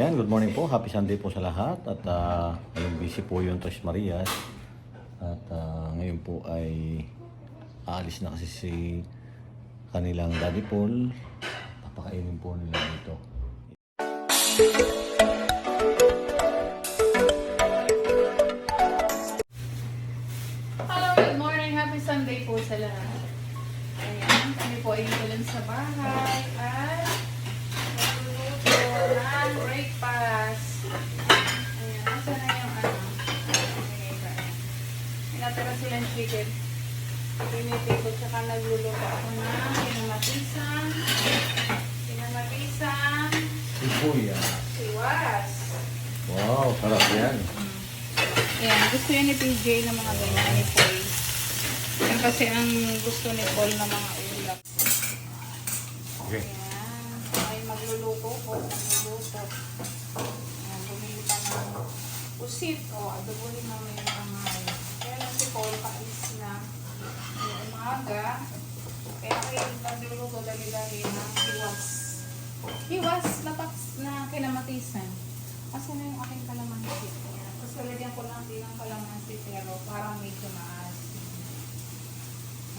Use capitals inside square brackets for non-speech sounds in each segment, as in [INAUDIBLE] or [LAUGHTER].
Yan, good morning po. Happy Sunday po sa lahat. At uh, ngayon busy po yung Tres Marias. At ah, ngayon po ay aalis na kasi si kanilang Daddy Paul. Papakainin po nila dito. Hello, good morning. Happy Sunday po sa lahat. Ayan, kami po ay ulan sa bahay at ng breakfast. Ayan, nasa na yung ano? Okay, ba? May natira silang chicken. Pinitin ko tsaka nagluluto ako ng kinamatisan. Kinamatisan. Sibuya. Siwas. Wow, sarap yan. Ayan, gusto yan ni PJ ng mga ganyan ni Paul. Yan kasi ang gusto ni Paul ng mga ulap. Okay. Ayan, magluluto po, magluluto. Ayan, bumili pa ng usit o adobohin na may kamay. Kaya lang si Paul paalis na ng umaga. Kaya kayo nagluluto dali-dali ng hiwas. Hiwas na paks na kinamatisan. Asa na yung aking kalamansi? Ayan. Tapos lalagyan ko lang din ng kalamansi pero parang medyo maasim.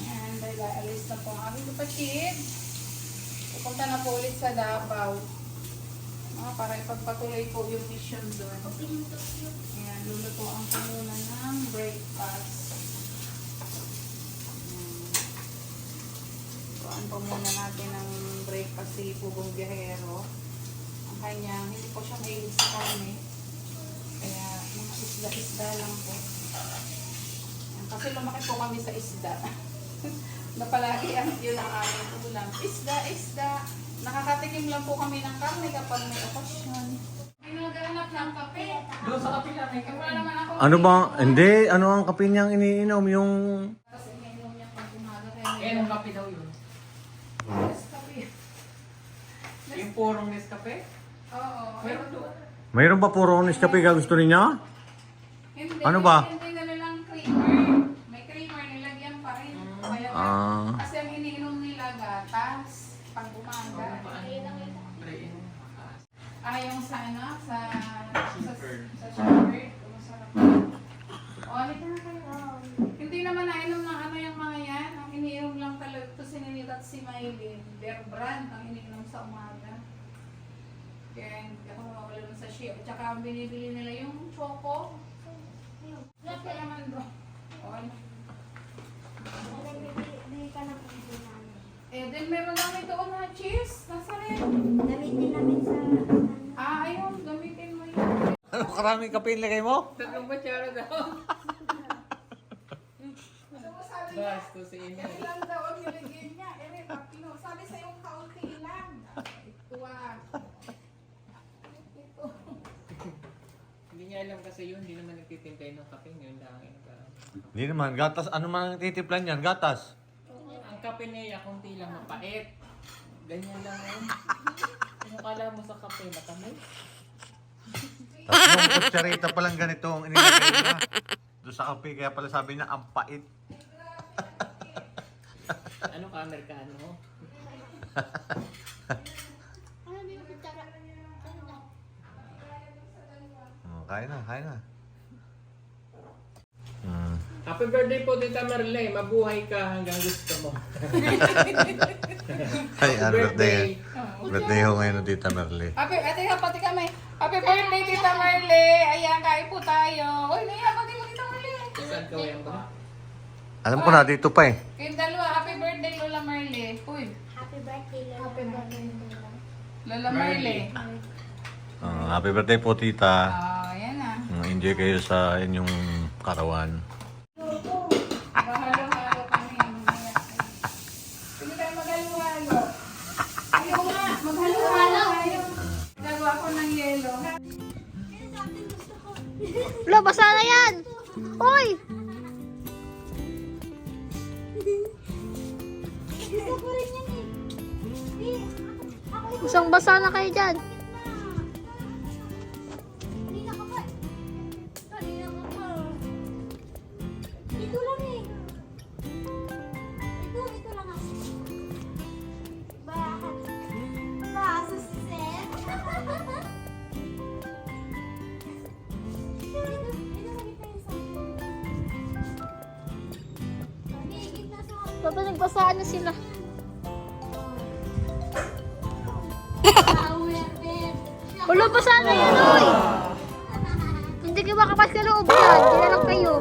Ayan, dahil alis na po ang aming kapatid. Pupunta na po ulit sa Davao. Ah, para ipagpatuloy po yung mission doon. Ayan, lulutuan ko muna ng breakfast. Ayan. Tuan po muna natin ng breakfast si Pugong Guerrero. Ang kanya, hindi po siya mahilig sa karne. Kaya mga isda-isda lang po. Ayan, kasi lumaki po kami sa isda. [LAUGHS] na palagi ang yun ang aming ulam. Isda, isda. Nakakatikim lang po kami ng karne kapag may okasyon. May naghahanap ng kape. Doon sa kapila may Eh, wala naman ako. Ano ba? Hindi, ano ang kape niyang iniinom? Yung... Tapos iniinom niya pag umaga. Kaya Eh, may nung kape daw yun. Yes, kape. Yung purong Nescafe? Oo. Meron doon. Mayroon ba puro Nescafe ka gusto niya? Hindi, Ano ba? Hindi na nilang creamer. May creamer, nilagyan pa rin. Kaya Ah. kasi ang iniinom nila gatas pag umaga. Brain. Ah, yung sa ano, sa sa, shepherd. Masarap. O, halika na kayo. Hindi naman nainom ng ano yung mga yan. Ang iniinom lang talaga ito si Ninita at si Maylin. Bear brand ang iniinom sa umaga. Kaya hindi ako mawawala dun sa shea. At saka ang binibili nila yung choco. Choco naman bro. O, ano? Eh, then meron namin doon na cheese. Nasa rin. Gamitin namin sa Ah, ayun. Gamitin mo yun. Ano karaming kape nilagay mo? Tatlong batsara daw. So, sabi niya, Basto si Ine. Yan lang daw ang nilagyan niya. Eh, papino. Sabi sa yung kaunti lang. Ito ah. Ito. Hindi niya alam kasi yun, hindi naman nagtitimpay ng kape yun lang. Yun lang. Hindi naman, gatas. Ano man ang titiplan yan? Gatas. Ang kape niya, kunti lang mapait. Ganyan lang yun. Kung kala mo sa kape, matamay. Tatlong kutsarita pa lang ganito ang inilagay niya. Doon sa kape, kaya pala sabi niya, ang pait. Ano ka, Amerikano? Oh, kaya na, kaya na. Hmm. Happy birthday po, Tita Marley. Mabuhay ka hanggang gusto mo. Ay, ano, birthday. Oh. Birthday ho ngayon ng Tita Merle. Happy, ate, pati kami. Happy birthday, Tita Marley. Ayan, kain po tayo. Uy, Nia, pati mo, Tita ba? Alam ko na, dito pa eh. Kayong dalawa, happy birthday, Lola Marley. Uy, Happy birthday, Lola. Happy birthday, Lola. Lola Marley. Oh, happy birthday po, Tita. Oh, ayan na. Mm, Enjoy kayo sa inyong karawan. Basa na yan! Rin yan eh. Isang basa na kayo dyan. Papa, nagbasaan na sila. [LAUGHS] Ulo, basa na yan, oy! Hindi kayo makapas sa loob yan. Kaya lang kayo.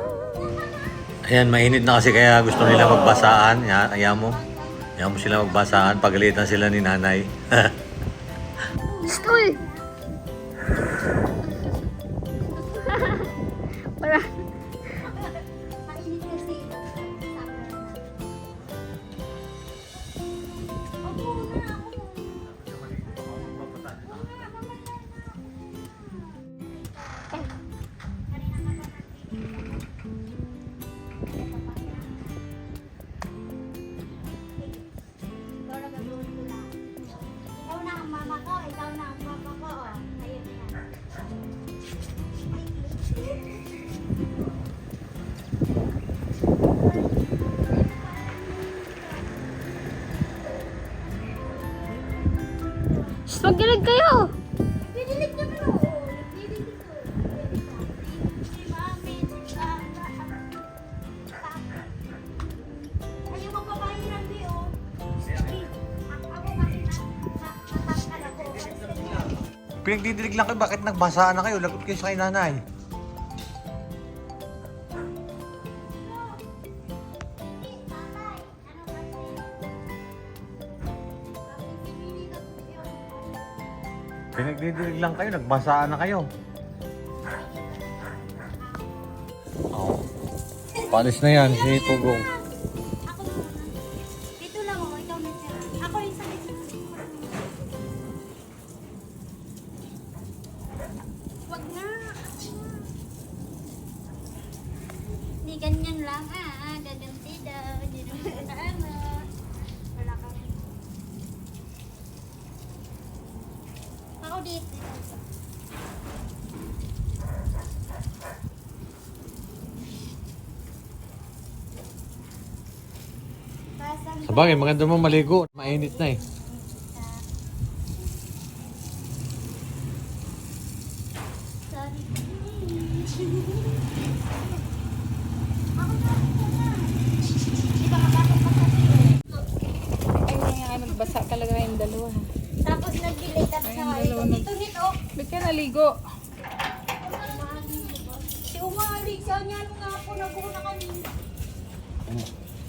Ayan, mainit na kasi kaya gusto nila magbasaan. Ya, ayaw mo. Ayaw mo sila magbasaan. Pagalitan sila ni nanay. [LAUGHS] kasi na- natatangkal ako. Kasi Pinagdidilig lang kayo. Bakit nagbasaan na kayo? Lagot kayo sa kay nanay. Pinagdidilig lang kayo. Nagbasaan na kayo. Oo. Palis na yan si Pugong. Dito. Sabagay, maganda mo maligo. Mainit na eh. Sorry. Di ba kapasok pa sa Ay, nga, nagbasa talaga yung dalawa. Tapos nag-delay tapos Ayun, sa dalawa ito. na- Dito hit oh. Ba't ka naligo? Si Umali, siya niya nung nga po naguna kanina.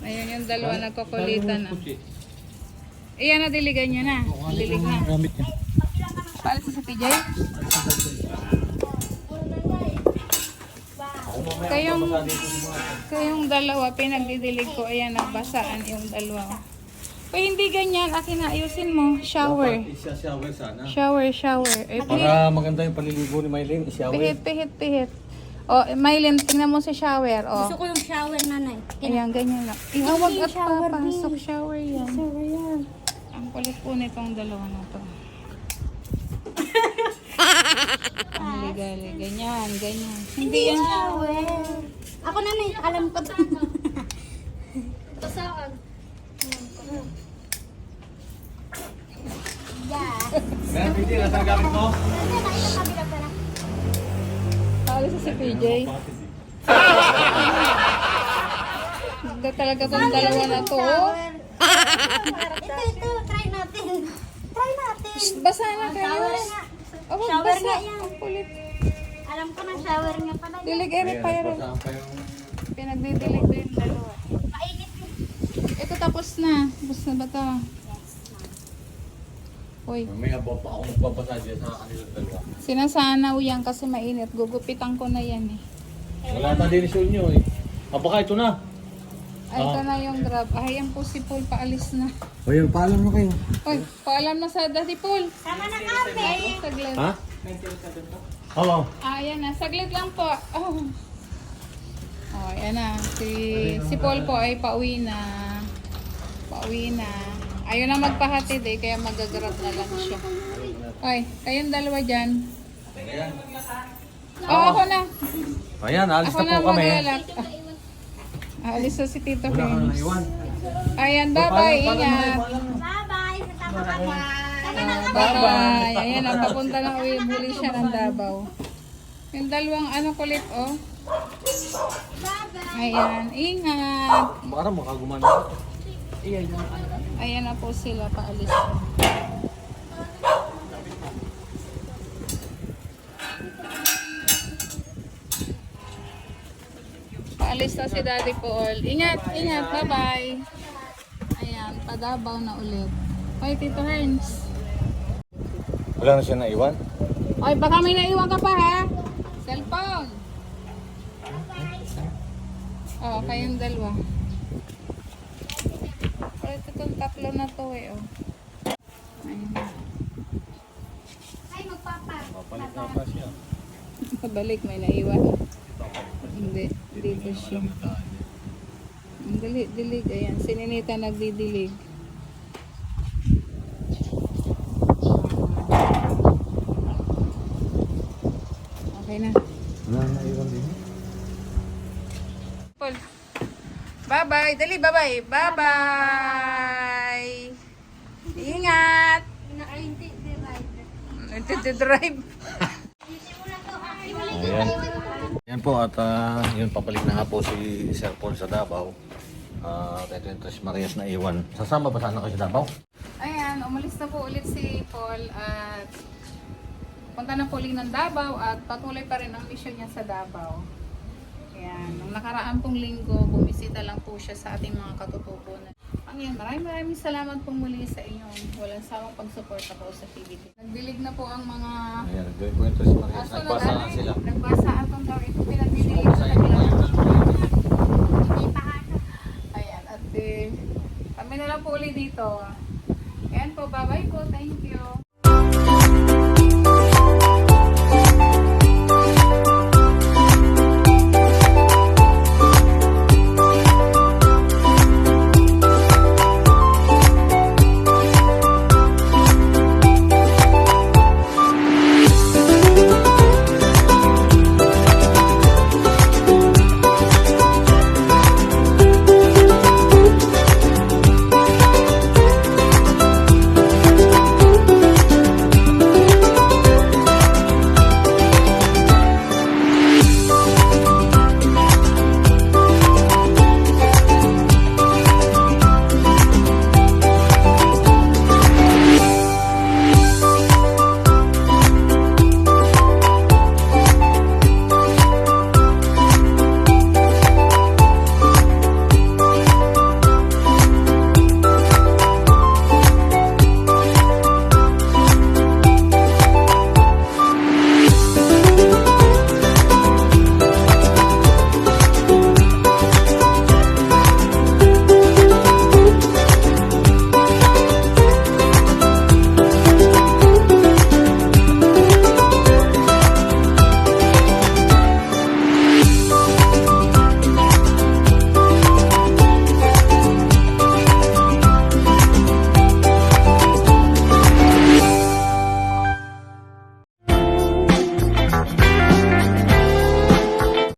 Ayun yung dalawa nagkukulitan na. Iyan na diligan nyo na. Dilig na. Gamit niya. Paalis na sa PJ? Kayong, kayong dalawa, pinagdidilig ko, ayan, nagbasaan yung dalawa. Pag hindi ganyan, akin na, ayusin mo. Shower. Isa shower sana. Shower, shower. Eh, pihit, Para maganda yung paliligo ni Mylene. Shower. pihit, pihit, pihit. O, Mylene, tingnan mo sa shower. O, Gusto ko yung shower nanay. ayan, ganyan lang. Ihawag at shower, papasok. Shower yan. Shower yan. Ang kulit po nitong dalawa na to. [LAUGHS] Ang ligali. Ganyan, ganyan. Hindi yan. Shower. Ako nanay, alam ko to. [LAUGHS] Ito saan? Yeah. Kaya, Piti, nasa gamit mo? Paalis na si PJ. Ganda talaga tong dalawa na to. oh. Ito, ito, try natin. Try natin. Basa na kayo. Oh, wag Shower basa. nga yan. Ang kulit. Alam ko na shower nga pala. Dilig rin. Basaan pa yung... Pinagdidilig yung dalawa. Mainit. Ito tapos na. Tapos na ba ito? Uy. May abo pa ako magbabasa dyan sa kanilang dalawa. Sinasanaw yan kasi mainit. Gugupitan ko na yan eh. Wala na din isul nyo eh. Ah, baka ito na. Ay, ito na yung grab. Ay, yan po si Paul. Paalis na. O yun, paalam na kayo. Uy, paalam na sa Daddy Paul. Sama na kami. Ay, saglit. Ha? Oo. Ah, yan na. Saglit lang po. Oh. Oh, yan na. Si, si Paul po ay pauwi na. Pauwi na. Ayaw na magpahatid eh, kaya magagrab na lang siya. Ay, kayong dalawa dyan. Oh, ako na. Ayan, alis Ako na na po kami. maglalak. Ah, alis na si Tito Wala ka na James. Ayan, bye-bye. Ingat. Bye-bye. Sama na Ah, Bye-bye. Ayan, ang papunta na uwi. Buli siya ng Davao. Yung dalawang ano kulit, oh. Bye-bye. Ayan, ingat. Baka makagumana. Iyan yung ano. Ayan na po sila, paalis. Paalis na si Daddy Paul. Ingat, ingat. Bye-bye. Ayan, padabaw na ulit. Hoy, Tito Herns. Wala na siya naiwan? Hoy, baka may naiwan ka pa ha? Cellphone. Oo, oh, kayong dalawa. Pero ito itong tatlo na to eh, oh. Ayun. Ay, magpapa. Papalit na pa siya. Pabalik, may naiwan. Hindi, dito siya. Ang dali, dilig. Ayan, sininita nagdidilig. Okay na. Wala na naiwan din. Paul. Bye-bye. Dali, bye-bye. Bye-bye. Ingat. Na, ay, hindi, hindi, right. Nagtitidrive. Simula to, ah. Iwalay Ayan. Yan po at ah, yun papalik na nga po si Sir Paul sa Davao. Ah, uh, ito yung Tres Marias na iwan. Sasama ba sana kayo sa Davao? Ayan, umalis na po ulit si Paul at punta na po ulit ng Davao at patuloy pa rin ang mission niya sa Davao. Ayan. Nung nakaraan pong linggo, bumisita lang po siya sa ating mga katutubo. Ayan, maraming maraming salamat po muli sa inyong walang sawang pagsuporta po sa PBT. Nagdilig na po ang mga... Ayan, nagdilig po ito si Maria. Nagbasa na sila. Nagbasa atong daw. Ito pinagdilig ko na nila. Ayan, at eh, kami na lang po ulit dito. Ayan po, bye-bye po. Thank you.